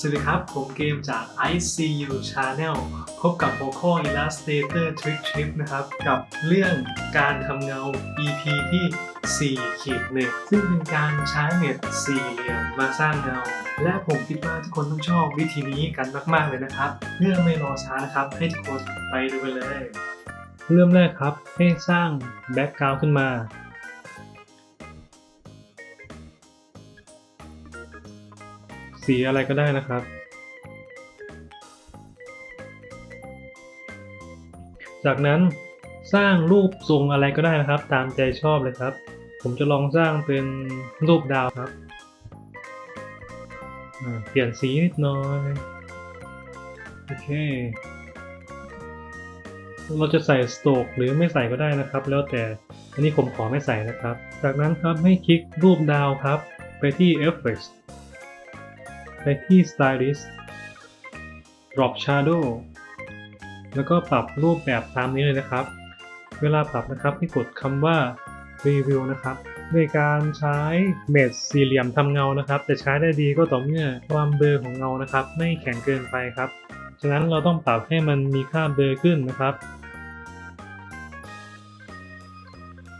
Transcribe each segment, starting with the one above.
สวัสดีครับ ผมเกมจาก ICU Channel พบกับ Vocal Illustrator Trick Trip นะครับ กับเรื่องการทำเงา EP ที่4ขีดหนึ่งซึ่งเป็นการใช้เน็ตสี่เหลี่ยมมาสร้างเงา และผมคิดว่าทุกคนต้องชอบวิธีนี้กันมาก ๆ เลยนะครับเพื่องไม่รอช้านะครับ ให้ทุกคนไปดูกันเลย เริ่มแรกครับ ให้สร้างแบ็กกราวขึ้นมา สีอะไรก็ได้นะครับ จากนั้นสร้างรูปทรงอะไรก็ได้นะครับ ตามใจชอบเลยครับ ผมจะลองสร้างเป็นรูปดาวครับ เปลี่ยนสีนิดหน่อย โอเค เราจะใส่สโตกหรือไม่ใส่ก็ได้นะครับ แล้วแต่ อันนี้ผมขอไม่ใส่นะครับ จากนั้นครับให้คลิกรูปดาวครับ ไปที่ Effects ไปที่ Stylist Drop Shadow แล้วก็ปรับรูปแบบตามนี้เลยนะครับ เวลาปรับนะครับให้กดคำว่า Review นะครับในการใช้เม็ดสี่เหลี่ยมทำเงานะครับแต่ใช้ได้ดีก็ต่อเมื่อความเบลอของเงานะครับ ไม่แข็งเกินไปครับ ฉะนั้นเราต้องปรับให้มันมีค่าเบลอขึ้นนะครับ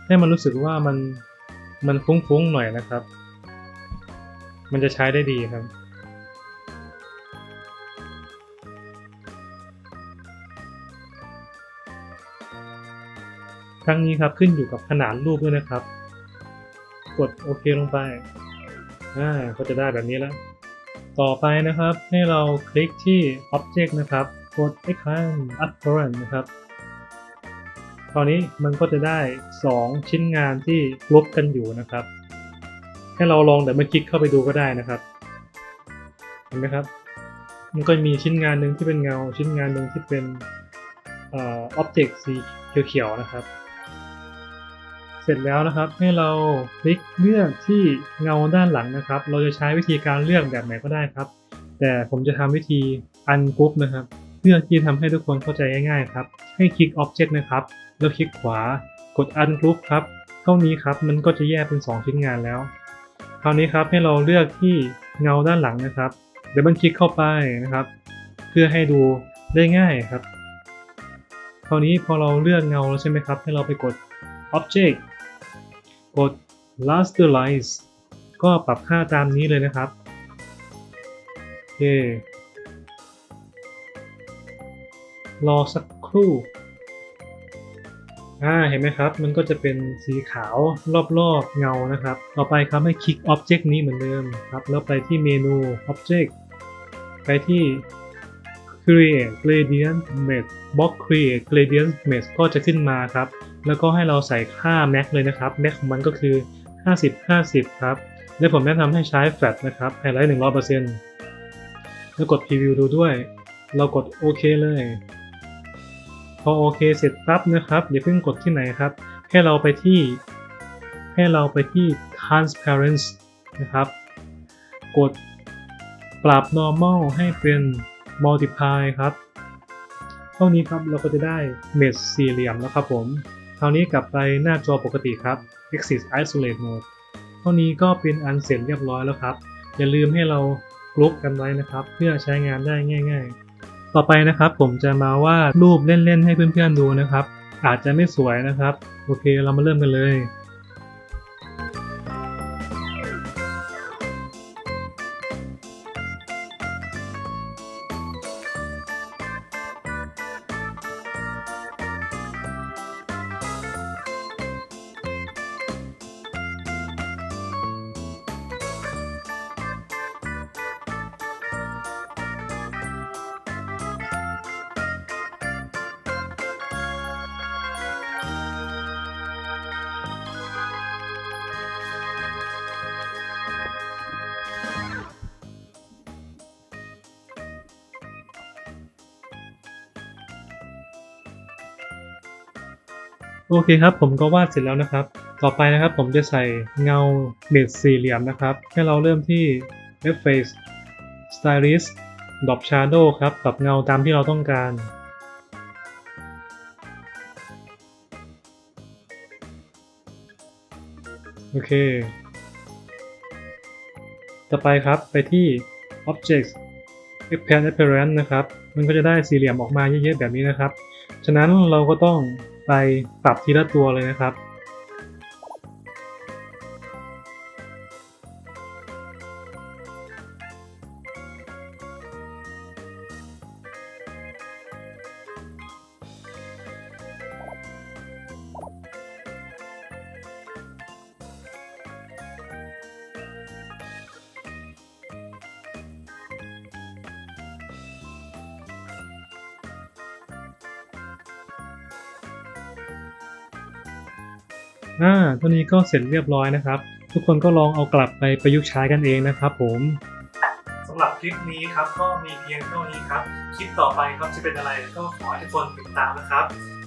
ให้มันรู้สึกว่ามันมันฟุ้งๆหน่อยนะครับ มันจะใช้ได้ดีครับ ครั้งนี้ครับขึ้นอยู่กับขนาดรูปด้วยนะครับ กดโอเคลงไปอ่าก็จะได้แบบนี้แล้ว ต่อไปนะครับให้เราคลิกที่ Object นะครับ กด Expand Apparent นะครับคราวนี้มันก็จะได้ 2 ชิ้นงานที่ลบกันอยู่นะครับ ให้เราลองแต่เมื่คลิกเข้าไปดูก็ได้นะครับ เห็นไหมครับ มันก็มีชิ้นงานหนึ่งที่เป็นเงา ชิ้นงานหนึ่งที่เป็นอ่อ object สีเขียวๆนะครับ ร็จแล้วนะครับ ให้เราคลิกเลือกที่เงาด้านหลังนะครับ เราจะใช้วิธีการเลือกแบบไหนก็ได้ครับ แต่ผมจะทำวิธี ungroup นะครับ เพื่อที่ทำให้ทุกคนเข้าใจง่ายๆครับ ให้คลิก object นะครับ แล้วคลิกขวากด ungroup ครับ เท่านี้ครับมันก็จะแยกเป็น 2 ชิ้นงานแล้ว คราวนี้ครับให้เราเลือกที่เงาด้านหลังนะครับเดี๋ยวมันคลิกเข้าไปนะครับ เพื่อให้ดูได้ง่ายครับคราวนี้พอเราเลือกเงาแล้วใช่ไหมครับ ให้เราไปกด Object กด Rasterize ก็ปรับค่าตามนี้เลยนะครับ โอเค รอสักครู่ อ่า เห็นไหมครับ มันก็จะเป็นสีขาวรอบๆเงานะครับ ต่อไปครับให้คลิก Object นี้เหมือนเดิมครับ แล้วไปที่เมนู Object ไปที่ Create Gradient Mesh Box Create Gradient Mesh ก็จะขึ้นมาครับ แล้วก็ให้เราใส่ค่า Max เลยนะครับ Max ของมันก็คือ 50 50 ครับ และผมแนะนำให้ใช้ Flat นะครับ Highlight 100%แล้วกด Preview ดูด้วย เรากดโอเคเลย พอโอเคเสร็จปั๊บนะครับอย่าเพิ่งกดที่ไหนครับ ให้เราไปที่ ให้เราไปที่ transparency นะครับ กดปรับ normal ให้เป็น multiply ครับ เท่านี้ครับเราก็จะได้เมชสี่เหลี่ยมแล้วครับผม คราวนี้กลับไปหน้าจอปกติครับ Exit Isolate Mode เท่านี้ก็เป็นอันเสร็จเรียบร้อยแล้วครับ อย่าลืมให้เรากรุ๊ปกันไว้นะครับ เพื่อใช้งานได้ง่าย ๆ ต่อไปนะครับผมจะมาวาดรูปเล่นๆให้เพื่อนๆดูนะครับ อาจจะไม่สวยนะครับ โอเคเรามาเริ่มกันเลย โอเคครับ ผมก็วาดเสร็จแล้วนะครับ ต่อไปนะครับผมจะใส่เงาเมดสี่เหลี่ยมนะครับ ให้เราเริ่มที่ Effect Stylist Drop Shadow ครับ ปรับเงาตามที่เราต้องการ โอเค ต่อไปครับไปที่ objects expand appearance นะครับ มันก็จะได้สี่เหลี่ยมออกมาเยอะๆแบบนี้นะครับ ฉะนั้นเราก็ต้อง ไปปรับทีละตัวเลยนะครับ อ่าตัวนี้ก็เสร็จเรียบร้อยนะครับ ทุกคนก็ลองเอากลับไปประยุกต์ใช้กันเองนะครับผมสำหรับคลิปนี้ครับก็มีเพียงเท่านี้ครับ คลิปต่อไปครับจะเป็นอะไรก็ขอให้ทุกคนติดตามนะครับ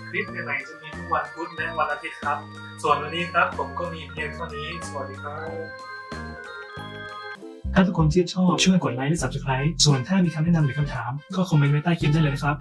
คลิปใหม่ๆจะมีทุกวันพุธและวันอาทิตย์ครับ ส่วนวันนี้ครับผมก็มีเพียงเท่านี้ สวัสดีครับ ถ้าทุกคนชื่นชอบช่วยกดไลค์และ subscribe ส่วนถ้ามีคำแนะนำหรือคำถาม ก็คอมเมนต์ไว้ใต้คลิปได้เลยนะครับ